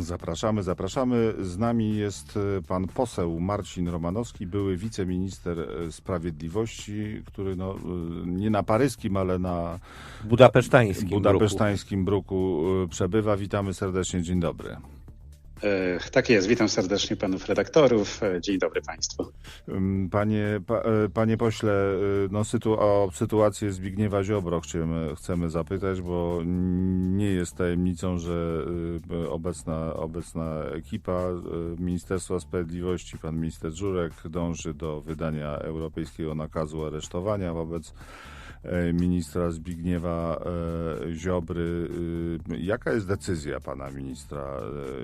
Zapraszamy, zapraszamy. Z nami jest e, pan poseł Marcin Romanowski, były wiceminister e, sprawiedliwości, który no, e, nie na paryskim, ale na budapesztańskim, budapesztańskim bruku. bruku przebywa. Witamy serdecznie, dzień dobry. Tak jest, witam serdecznie panów redaktorów. Dzień dobry państwu. Panie, pa, panie pośle, no sytu, o sytuację Zbigniewa Ziobro chcemy, chcemy zapytać, bo nie jest tajemnicą, że obecna, obecna ekipa Ministerstwa Sprawiedliwości, pan minister Żurek dąży do wydania europejskiego nakazu aresztowania wobec E, ministra Zbigniewa e, Ziobry. E, jaka jest decyzja pana ministra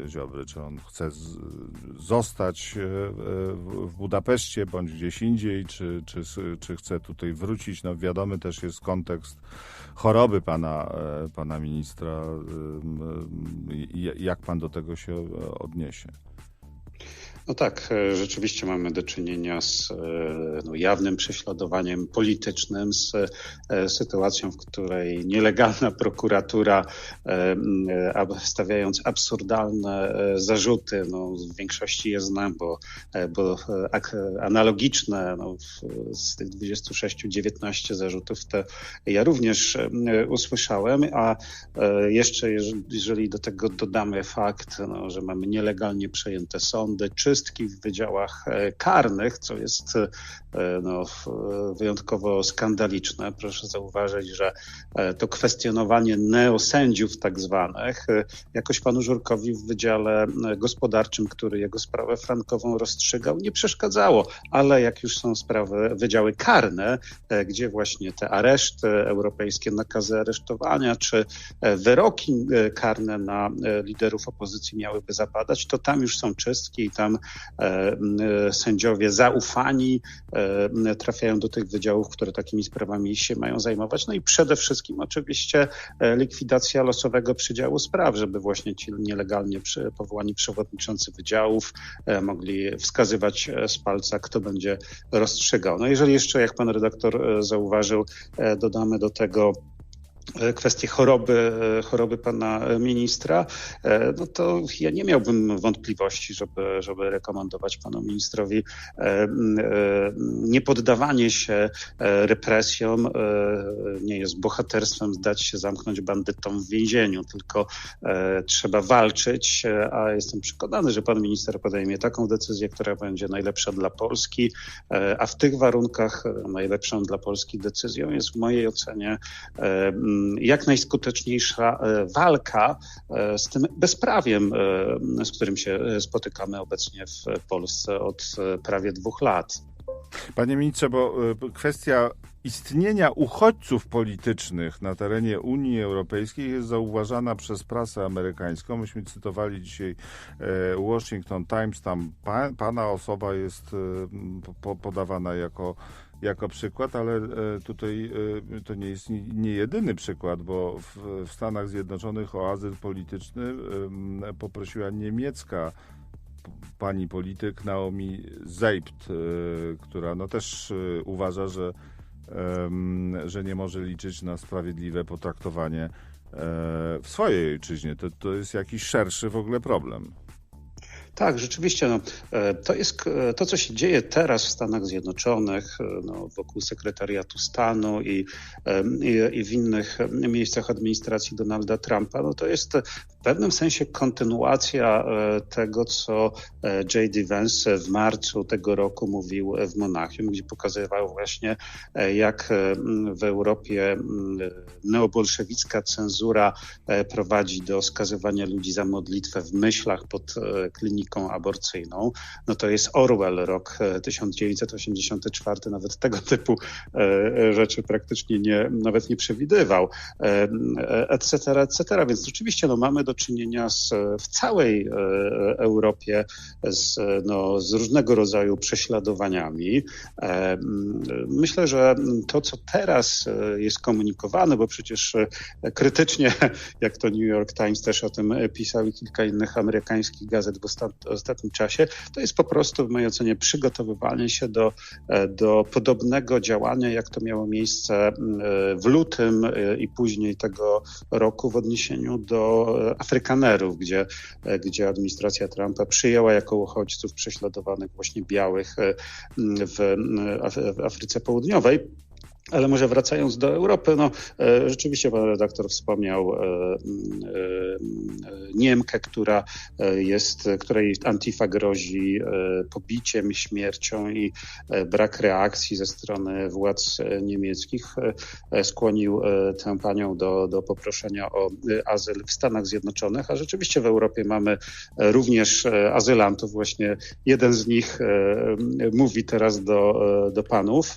Ziobry? Czy on chce zostać w Budapeszcie bądź gdzieś indziej, czy, czy, czy chce tutaj wrócić? No wiadomy też jest kontekst choroby pana, pana ministra. Jak pan do tego się odniesie? No tak, e, rzeczywiście mamy do czynienia z e, no, jawnym prześladowaniem politycznym, z e, sytuacją, w której nielegalna prokuratura, stawiając absurdalne zarzuty, no, w większości je znam, bo, bo analogiczne no, z tych 26, 19 zarzutów te ja również usłyszałem, a jeszcze jeżeli do tego dodamy fakt, no, że mamy nielegalnie przejęte sądy, czy w wydziałach e, karnych, co jest e, no, wyjątkowo skandaliczne. Proszę zauważyć, że e, to kwestionowanie neosędziów tak zwanych jakoś panu Żurkowi w Wydziale Gospodarczym, który jego sprawę frankową rozstrzygał, nie przeszkadzało, ale jak już są sprawy, wydziały karne, gdzie właśnie te areszty, europejskie nakazy aresztowania, czy wyroki karne na liderów opozycji miałyby zapadać, to tam już są czystki i tam sędziowie zaufani e, trafiają do tych wydziałów, które takimi sprawami się mają zajmować. No i przede wszystkim oczywiście e, likwidacja losowego przydziału spraw, żeby właśnie ci nielegalnie powołani przewodniczący wydziałów mogli wskazywać z palca, kto będzie rozstrzygał. No jeżeli jeszcze, jak pan redaktor zauważył, dodamy do tego E, kwestię choroby, e, choroby pana ministra, e, no to ja nie miałbym wątpliwości, żeby, żeby rekomendować panu ministrowi niepoddawanie się represjom. Nie jest bohaterstwem zdać się zamknąć bandytom w więzieniu, tylko trzeba walczyć, a jestem przekonany, że pan minister podejmie taką decyzję, która będzie najlepsza dla Polski, a w tych warunkach najlepszą dla Polski decyzją jest w mojej ocenie jak najskuteczniejsza e, walka e, z tym bezprawiem, e, z którym się spotykamy obecnie w Polsce od prawie dwóch lat. Panie ministrze, bo kwestia istnienia uchodźców politycznych na terenie Unii Europejskiej jest zauważana przez prasę amerykańską. Myśmy cytowali dzisiaj Washington Times, tam pana osoba jest podawana jako jako przykład, ale e, tutaj e, to nie jest nie jedyny przykład, bo w Stanach Zjednoczonych o azyl polityczny poprosiła niemiecka pani polityk Naomi Zeibt, e, która no też uważa, że, że nie może liczyć na sprawiedliwe potraktowanie w swojej ojczyźnie. To, to jest jakiś szerszy w ogóle problem. Tak, rzeczywiście. No, e, to jest e, to, co się dzieje teraz w Stanach Zjednoczonych, e, no, wokół sekretariatu stanu i, i, i, w innych miejscach administracji Donalda Trumpa. No, to jest w pewnym sensie kontynuacja tego, co J.D. Vance w marcu tego roku mówił w Monachium, gdzie pokazywał właśnie, jak w Europie neobolszewicka cenzura prowadzi do skazywania ludzi za modlitwę w myślach pod kliniką kliniką aborcyjną, no to jest Orwell, rok 1984, e, nawet tego typu e, e, rzeczy praktycznie nie, nawet nie przewidywał, etc., etc. Więc rzeczywiście no, mamy do czynienia z, w całej Europie z, no, z różnego rodzaju prześladowaniami. Myślę, że to, co teraz jest komunikowane, bo przecież krytycznie, jak to New York Times też o tym pisał i kilka innych amerykańskich gazet w, ostatnim czasie, to jest po prostu w mojej ocenie przygotowywanie się do, e, do podobnego działania, jak to miało miejsce e, w lutym e, i później tego roku w odniesieniu do Afrykanerów, gdzie, gdzie administracja Trumpa przyjęła jako uchodźców prześladowanych właśnie białych w, w Afryce Południowej. Ale może wracając do Europy, no e, rzeczywiście pan redaktor wspomniał e, e, Niemkę, która jest, której Antifa grozi pobiciem, śmiercią i brak reakcji ze strony władz niemieckich skłonił tę panią do, do poproszenia o azyl w Stanach Zjednoczonych, a rzeczywiście w Europie mamy również azylantów. Właśnie jeden z nich mówi teraz do, do panów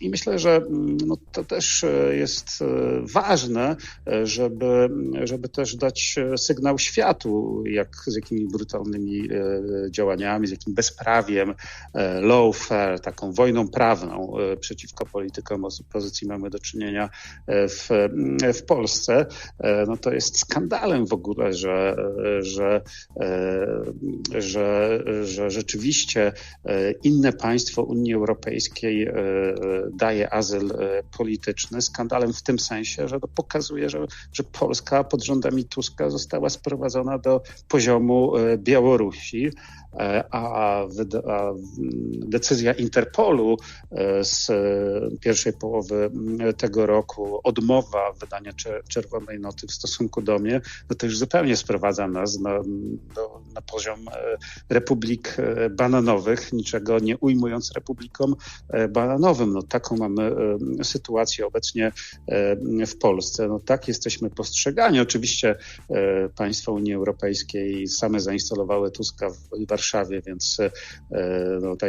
i myślę, że mm, no, to też e, jest e, ważne, e, żeby, żeby też dać sygnał światu, jak z jakimi brutalnymi działaniami, z jakim bezprawiem, lawfare, taką wojną prawną przeciwko politykom opozycji mamy do czynienia w, w Polsce. No to jest skandalem w ogóle, że, że, że, że rzeczywiście inne państwo Unii Europejskiej daje azyl e, polityczny. Skandalem w tym sensie, że to pokazuje, że, że Polska pod rządami Tuska została sprowadzona do poziomu e, Białorusi. E, a, decyzja Interpolu e, z pierwszej połowy tego roku, odmowa wydania czerwonej noty w stosunku do mnie, no to już zupełnie sprowadza nas na, do, na poziom e, republik bananowych, niczego nie ujmując republikom bananowym. No, taką mamy sytuację obecnie w Polsce. No, tak jesteśmy postrzegani. Oczywiście państwa Unii Europejskiej same zainstalowały Tuska w Warszawie Warszawie, więc e, no, ta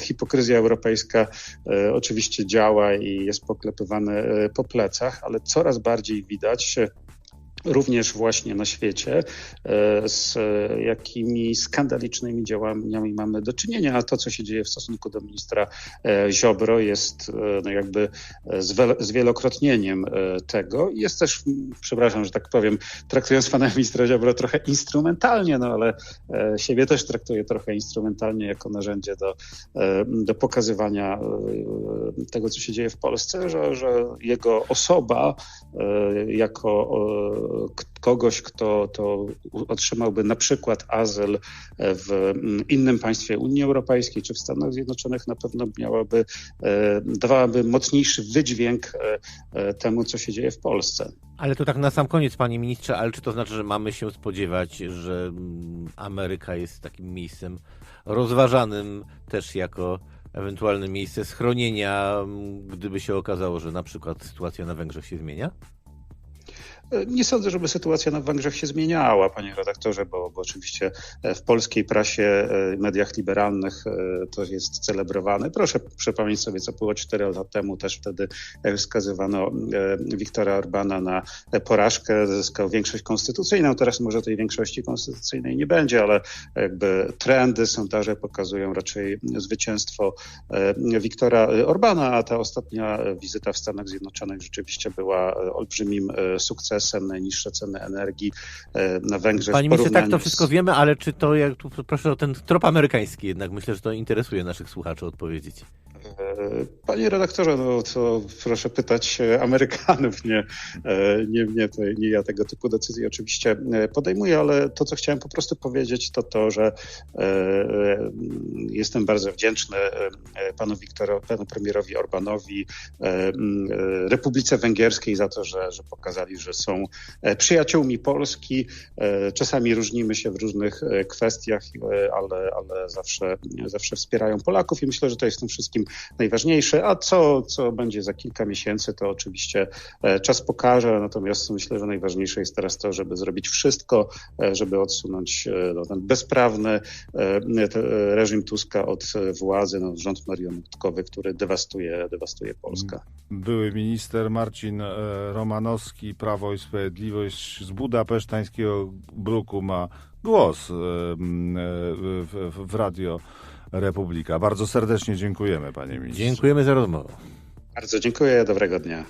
hipokryzja europejska e, oczywiście działa i jest poklepywane e, po plecach, ale coraz bardziej widać również właśnie na świecie, e, z jakimi skandalicznymi działaniami mamy do czynienia, a to, co się dzieje w stosunku do ministra e, Ziobro jest e, no jakby zwielokrotnieniem tego. Jest też, przepraszam, że tak powiem, traktując pana ministra Ziobro trochę instrumentalnie, no ale siebie też traktuję trochę instrumentalnie jako narzędzie do, do pokazywania tego, co się dzieje w Polsce, że, że jego osoba jako kogoś, kto to otrzymałby na przykład azyl w mm, innym państwie Unii Europejskiej czy w Stanach Zjednoczonych, na pewno miałaby, e, dawałaby mocniejszy wydźwięk e, e, temu, co się dzieje w Polsce. Ale to tak na sam koniec, panie ministrze, ale czy to znaczy, że mamy się spodziewać, że mm, Ameryka jest takim miejscem rozważanym też jako ewentualne miejsce schronienia, gdyby się okazało, że na przykład sytuacja na Węgrzech się zmienia? Nie sądzę, żeby sytuacja na Węgrzech się zmieniała, panie redaktorze, bo, bo oczywiście e, w polskiej prasie, e, mediach liberalnych e, to jest celebrowane. Proszę przypomnieć sobie, co było 4 lata temu. Też wtedy wskazywano Wiktora Orbana na porażkę, zyskał większość konstytucyjną. Teraz może tej większości konstytucyjnej nie będzie, ale jakby trendy, sondaże pokazują raczej zwycięstwo Wiktora Orbana, a ta ostatnia wizyta w Stanach Zjednoczonych rzeczywiście była olbrzymim sukcesem sukcesem, najniższe ceny energii e, na Węgrzech. Panie ministrze, tak to wszystko wiemy, ale czy to, jak tu proszę o ten trop amerykański jednak, myślę, że to interesuje naszych słuchaczy odpowiedzieć. E, panie redaktorze, no to proszę pytać Amerykanów, nie, e, nie mnie, to nie ja tego typu decyzji oczywiście e, podejmuję, ale to, co chciałem po prostu powiedzieć, to to, że jestem bardzo wdzięczny panu Wiktorowi, panu premierowi Orbanowi, Republice Węgierskiej za to, że, że pokazali, że są przyjaciółmi Polski. Czasami różnimy się w różnych kwestiach, ale, ale zawsze, zawsze wspierają Polaków i myślę, że to jest tym wszystkim najważniejsze, a co, co będzie za kilka miesięcy, to oczywiście e, czas pokaże, natomiast myślę, że najważniejsze jest teraz to, żeby zrobić wszystko, e, żeby odsunąć e, no, ten bezprawny reżim Tuska od władzy, no, rząd marionetkowy, który dewastuje, dewastuje Polskę. Były minister Marcin Romanowski, Prawo i Sprawiedliwość z budapesztańskiego bruku ma głos w, w, w radio Republika. Bardzo serdecznie dziękujemy, panie ministrze. Dziękujemy za rozmowę. Bardzo dziękuję, dobrego dnia.